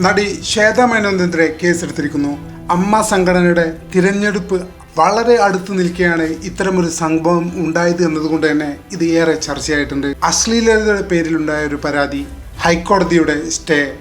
നടി ശ്വേത മേനോനെതിരെ കേസെടുത്തിരിക്കുന്നു. അമ്മ സംഘടനയുടെ തിരഞ്ഞെടുപ്പ് വളരെ അടുത്ത് നിൽക്കുകയാണ് ഇത്തരമൊരു സംഭവം ഉണ്ടായത് എന്നതുകൊണ്ട് തന്നെ ഇത് ഏറെ ചർച്ചയായിട്ടുണ്ട്. അശ്ലീലതയുടെ പേരിലുണ്ടായ ഒരു പരാതി ഹൈക്കോടതിയുടെ സ്റ്റേ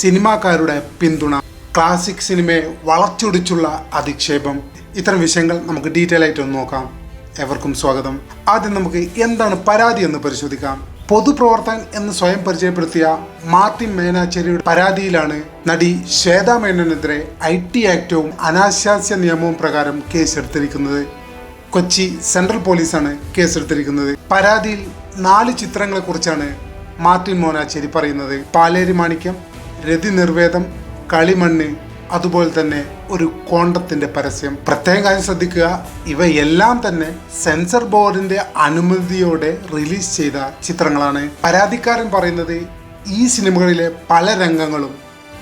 സിനിമാക്കാരുടെ പിന്തുണ ക്ലാസിക് സിനിമയെ വളച്ചൊടിച്ചുള്ള അധിക്ഷേപം. ഇത്തരം വിഷയങ്ങൾ നമുക്ക് ഡീറ്റെയിൽ ആയിട്ട് നോക്കാം. എവർക്കും സ്വാഗതം. ആദ്യം നമുക്ക് എന്താണ് പരാതി എന്ന് പരിശോധിക്കാം. പൊതുപ്രവർത്തകൻ എന്ന് സ്വയം പരിചയപ്പെടുത്തിയ മാർട്ടിൻ മേനാച്ചേരിയുടെ പരാതിയിലാണ് നടി ശ്വേത മേനനെതിരെ ഐ ടി ആക്ടവും അനാശാസ്യ നിയമവും പ്രകാരം കേസെടുത്തിരിക്കുന്നത്. കൊച്ചി സെൻട്രൽ പോലീസാണ് കേസെടുത്തിരിക്കുന്നത്. പരാതിയിൽ നാല് ചിത്രങ്ങളെ കുറിച്ചാണ് മാർട്ടിൻ മോനാച്ചേരി പറയുന്നത്. പാലേരി മാണിക്യം രതി നിർവേദം കളിമണ്ണ് അതുപോലെ തന്നെ ഒരു കോണ്ടത്തിന്റെ പരസ്യം. പ്രത്യേകം കാര്യം ശ്രദ്ധിക്കുക ഇവയെല്ലാം തന്നെ സെൻസർ ബോർഡിന്റെ അനുമതിയോടെ റിലീസ് ചെയ്ത ചിത്രങ്ങളാണ്. പരാതിക്കാരൻ പറയുന്നത് ഈ സിനിമകളിലെ പല രംഗങ്ങളും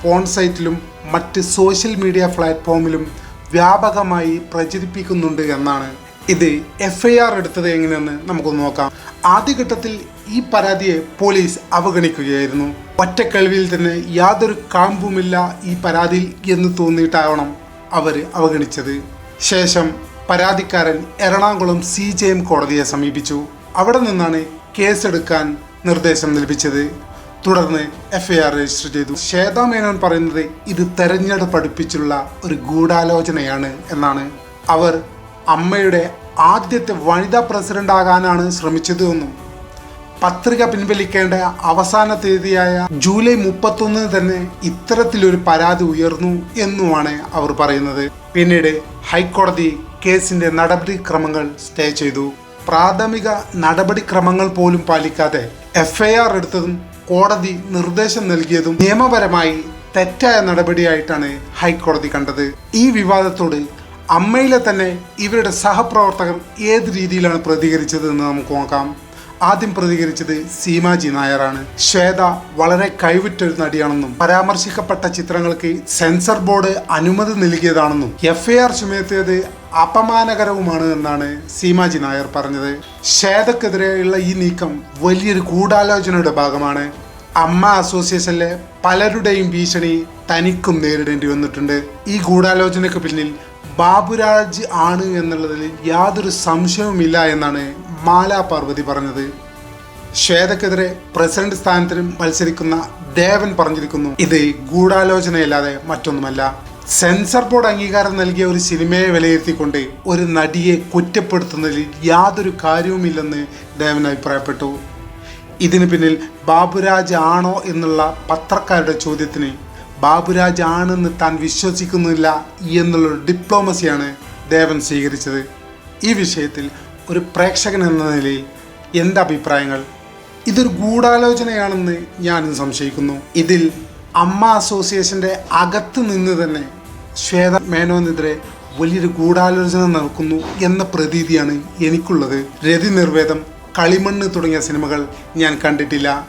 ഫോൺ സൈറ്റിലും മറ്റ് സോഷ്യൽ മീഡിയ പ്ലാറ്റ്ഫോമിലും വ്യാപകമായി പ്രചരിപ്പിക്കുന്നുണ്ട് എന്നാണ്. ഇത് എഫ് ഐ ആർ എടുത്തത് എങ്ങനെയെന്ന് നമുക്ക് നോക്കാം. ആദ്യഘട്ടത്തിൽ ഈ പരാതിയെ പോലീസ് അവഗണിക്കുകയായിരുന്നു. ഒറ്റക്കഴിവിൽ തന്നെ യാതൊരു കാമ്പുമില്ല ഈ പരാതിയിൽ എന്ന് തോന്നിയിട്ടാവണം അവർ അവഗണിച്ചത്. ശേഷം പരാതിക്കാരൻ എറണാകുളം സി ജെ എം കോടതിയെ സമീപിച്ചു. അവിടെ നിന്നാണ് കേസെടുക്കാൻ നിർദ്ദേശം ലഭിച്ചത്. തുടർന്ന് എഫ് ഐ ആർ രജിസ്റ്റർ ചെയ്തു. ശ്വേതാ മേനോൻ പറയുന്നത് ഇത് തെരഞ്ഞെടുപ്പ് അടുപ്പിച്ചുള്ള ഒരു ഗൂഢാലോചനയാണ് എന്നാണ്. അവർ അമ്മയുടെ ആദ്യത്തെ വനിതാ പ്രസിഡന്റ് ആകാനാണ് ശ്രമിച്ചത് എന്നും പത്രിക പിൻവലിക്കേണ്ട അവസാന തീയതിയായ ജൂലൈ മുപ്പത്തൊന്നിന് തന്നെ ഇത്തരത്തിലൊരു പരാതി ഉയർന്നു എന്നുമാണ് അവർ പറയുന്നത്. പിന്നീട് ഹൈക്കോടതി കേസിന്റെ നടപടിക്രമങ്ങൾ സ്റ്റേ ചെയ്തു. പ്രാഥമിക നടപടിക്രമങ്ങൾ പോലും പാലിക്കാതെ എഫ്ഐആർ എടുത്തതും കോടതി നിർദ്ദേശം നൽകിയതും നിയമപരമായി തെറ്റായ നടപടിയായിട്ടാണ് ഹൈക്കോടതി കണ്ടത്. ഈ വിവാദത്തോട് അമ്മയിലെ തന്നെ ഇവരുടെ സഹപ്രവർത്തകർ ഏത് രീതിയിലാണ് പ്രതികരിച്ചത് എന്ന് നമുക്ക് നോക്കാം. ആദ്യം പ്രതികരിച്ചത് സീമാജി നായരാണ്. ശ്വേത വളരെ കൈവിറ്റൊരു നടിയാണെന്നും പരാമർശിക്കപ്പെട്ട ചിത്രങ്ങൾക്ക് സെൻസർ ബോർഡ് അനുമതി നൽകിയതാണെന്നും എഫ് ഐ ആർ ചുമത്തിയത് അപമാനകരവുമാണ് എന്നാണ് സീമാജി നായർ പറഞ്ഞത്. ശ്വേതക്കെതിരെയുള്ള ഈ നീക്കം വലിയൊരു ഗൂഢാലോചനയുടെ ഭാഗമാണ്. അമ്മ അസോസിയേഷനിലെ പലരുടെയും ഭീഷണി തനിക്കും നേരിടേണ്ടി വന്നിട്ടുണ്ട്. ഈ ഗൂഢാലോചനയ്ക്ക് പിന്നിൽ ബാബുരാജ് ആണ് എന്നുള്ളതിൽ യാതൊരു സംശയവുമില്ല എന്നാണ് മാല പാർവതി പറഞ്ഞത്. ശ്വേതക്കെതിരെ പ്രസിഡന്റ് സ്ഥാനത്തിനും മത്സരിക്കുന്ന ദേവൻ പറഞ്ഞിരിക്കുന്നു ഇത് ഗൂഢാലോചനയല്ലാതെ മറ്റൊന്നുമല്ല. സെൻസർ ബോർഡ് അംഗീകാരം നൽകിയ ഒരു സിനിമയെ വിലയിരുത്തിക്കൊണ്ട് ഒരു നടിയെ കുറ്റപ്പെടുത്തുന്നതിൽ യാതൊരു കാര്യവുമില്ലെന്ന് ദേവൻ അഭിപ്രായപ്പെട്ടു. ഇതിന് പിന്നിൽ ബാബുരാജ് ആണോ എന്നുള്ള പത്രക്കാരുടെ ചോദ്യത്തിന് ബാബുരാജ് ആണെന്ന് താൻ വിശ്വസിക്കുന്നില്ല എന്നുള്ളൊരു ഡിപ്ലോമസിയാണ് ദേവൻ സ്വീകരിച്ചത്. ഈ വിഷയത്തിൽ ഒരു പ്രേക്ഷകൻ എന്ന നിലയിൽ എന്റെ അഭിപ്രായങ്ങൾ ഇതൊരു ഗൂഢാലോചനയാണെന്ന് ഞാനും സംശയിക്കുന്നു. ഇതിൽ അമ്മ അസോസിയേഷന്റെ അകത്ത് നിന്ന് തന്നെ ശ്വേത മേനോനെതിരെ വലിയൊരു ഗൂഢാലോചന നടക്കുന്നു എന്ന പ്രതീതിയാണ് എനിക്കുള്ളത്. രതി നിർവേദം കളിമണ്ണ് തുടങ്ങിയ സിനിമകൾ ഞാൻ കണ്ടിട്ടില്ല.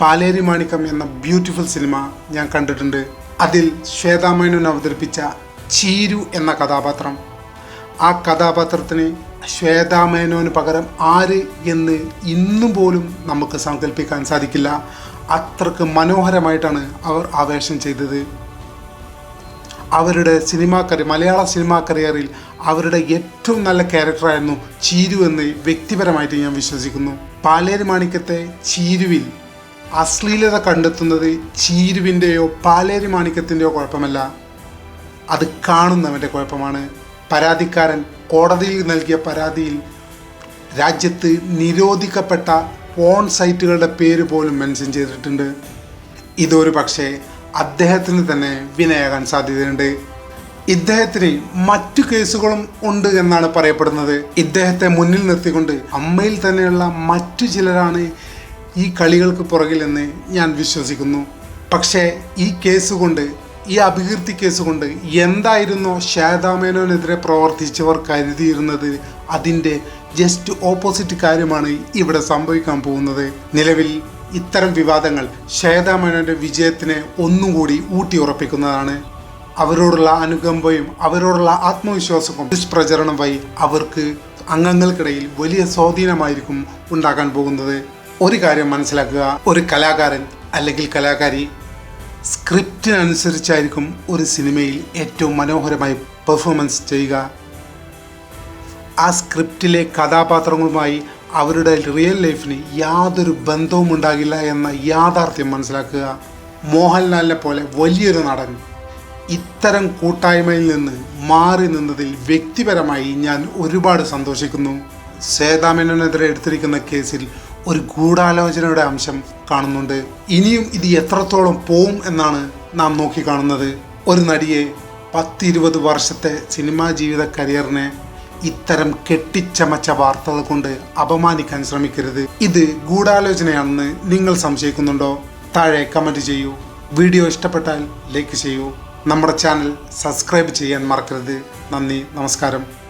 പാലേരി മാണിക്കം എന്ന ബ്യൂട്ടിഫുൾ സിനിമ ഞാൻ കണ്ടിട്ടുണ്ട്. അതിൽ ശ്വേതാമേനോൻ അവതരിപ്പിച്ച ചീരു എന്ന കഥാപാത്രം. ആ കഥാപാത്രത്തിന് ശ്വേതാമേനോന് പകരം ആര് എന്ന് ഇന്നും പോലും നമുക്ക് സങ്കല്പിക്കാൻ സാധിക്കില്ല. അത്രയ്ക്ക് മനോഹരമായിട്ടാണ് അവർ ആവേശം ചെയ്തത്. അവരുടെ സിനിമാ കരിയർ മലയാള സിനിമാ കരിയറിൽ അവരുടെ ഏറ്റവും നല്ല ക്യാരക്ടറായിരുന്നു ചീരു എന്ന് വ്യക്തിപരമായിട്ട് ഞാൻ വിശ്വസിക്കുന്നു. പാലേരി മാണിക്കത്തെ ചീരുവിൽ അശ്ലീലത കണ്ടെത്തുന്നത് ചീരുവിന്റെയോ പാലേരി മാണിക്കത്തിന്റെയോ കുഴപ്പമല്ല. അത് കാണുന്നവന്റെ കുഴപ്പമാണ്. പരാതിക്കാരൻ കോടതിയിൽ നൽകിയ പരാതിയിൽ രാജ്യത്ത് നിരോധിക്കപ്പെട്ട പോൺ സൈറ്റുകളുടെ പേര് പോലും മെൻഷൻ ചെയ്തിട്ടുണ്ട്. ഇതൊരു പക്ഷേ അദ്ദേഹത്തിന് തന്നെ വിനയാകാൻ സാധ്യതയുണ്ട്. ഇദ്ദേഹത്തിന് മറ്റു കേസുകളും ഉണ്ട് എന്നാണ് പറയപ്പെടുന്നത്. ഇദ്ദേഹത്തെ മുന്നിൽ നിർത്തിക്കൊണ്ട് അമ്മയിൽ തന്നെയുള്ള മറ്റു ചിലരാണ് ഈ കളികൾക്ക് പുറകിലെന്ന് ഞാൻ വിശ്വസിക്കുന്നു. പക്ഷേ ഈ കേസ് കൊണ്ട് ഈ അപകീർത്തി കേസ് കൊണ്ട് എന്തായിരുന്നോ ഷാദാമേനോനെതിരെ പ്രവർത്തിച്ചവർ കരുതിയിരുന്നത്? അതിന്റെ ജസ്റ്റ് ഓപ്പോസിറ്റ് കാര്യമാണ് ഇവിടെ സംഭവിക്കാൻ പോകുന്നത്. നിലവിൽ ഇത്തരം വിവാദങ്ങൾ ശ്വേതാമേനോന്റെ വിജയത്തിനെ ഒന്നുകൂടി ഊട്ടിയുറപ്പിക്കുന്നതാണ് അവരോടുള്ള അനുകമ്പയും അവരോടുള്ള ആത്മവിശ്വാസവും ദുഷ്പ്രചരണം വഴി അവർക്ക് അംഗങ്ങൾക്കിടയിൽ വലിയ സ്വാധീനമായിരിക്കും ഉണ്ടാക്കാൻ പോകുന്നത്. ഒരു കാര്യം മനസ്സിലാക്കുക ഒരു കലാകാരൻ അല്ലെങ്കിൽ കലാകാരി സ്ക്രിപ്റ്റിനനുസരിച്ചായിരിക്കും ഒരു സിനിമയിൽ ഏറ്റവും മനോഹരമായി പെർഫോമൻസ് ചെയ്യുക. ആ സ്ക്രിപ്റ്റിലെ കഥാപാത്രങ്ങളുമായി അവരുടെ റിയൽ ലൈഫിന് യാതൊരു ബന്ധവും ഉണ്ടാകില്ല എന്ന യാഥാർത്ഥ്യം മനസ്സിലാക്കുക. മോഹൻലാലിനെ പോലെ വലിയൊരു നടൻ ഇത്തരം കൂട്ടായ്മയിൽ നിന്ന് മാറി നിന്നതിൽ വ്യക്തിപരമായി ഞാൻ ഒരുപാട് സന്തോഷിക്കുന്നു. സേതാമേനോനെതിരെ എടുത്തിരിക്കുന്ന കേസിൽ ഒരു ഗൂഢാലോചനയുടെ അംശം കാണുന്നുണ്ട്. ഇനിയും ഇത് എത്രത്തോളം പോവും എന്നാണ് നാം നോക്കിക്കാണുന്നത് ഒരു നടിയെ പത്തിരുപത് വർഷത്തെ സിനിമാ ജീവിത കരിയറിനെ ഇത്തരം കെട്ടിച്ചമച്ച വാർത്തകൾ കൊണ്ട് അപമാനിക്കാൻ ശ്രമിക്കരുത്. ഇത് ഗൂഢാലോചനയാണെന്ന് നിങ്ങൾ സംശയിക്കുന്നുണ്ടോ? താഴെ കമന്റ് ചെയ്യൂ. വീഡിയോ ഇഷ്ടപ്പെട്ടാൽ ലൈക്ക് ചെയ്യൂ. നമ്മുടെ ചാനൽ സബ്സ്ക്രൈബ് ചെയ്യാൻ മറക്കരുത്. നന്ദി നമസ്കാരം.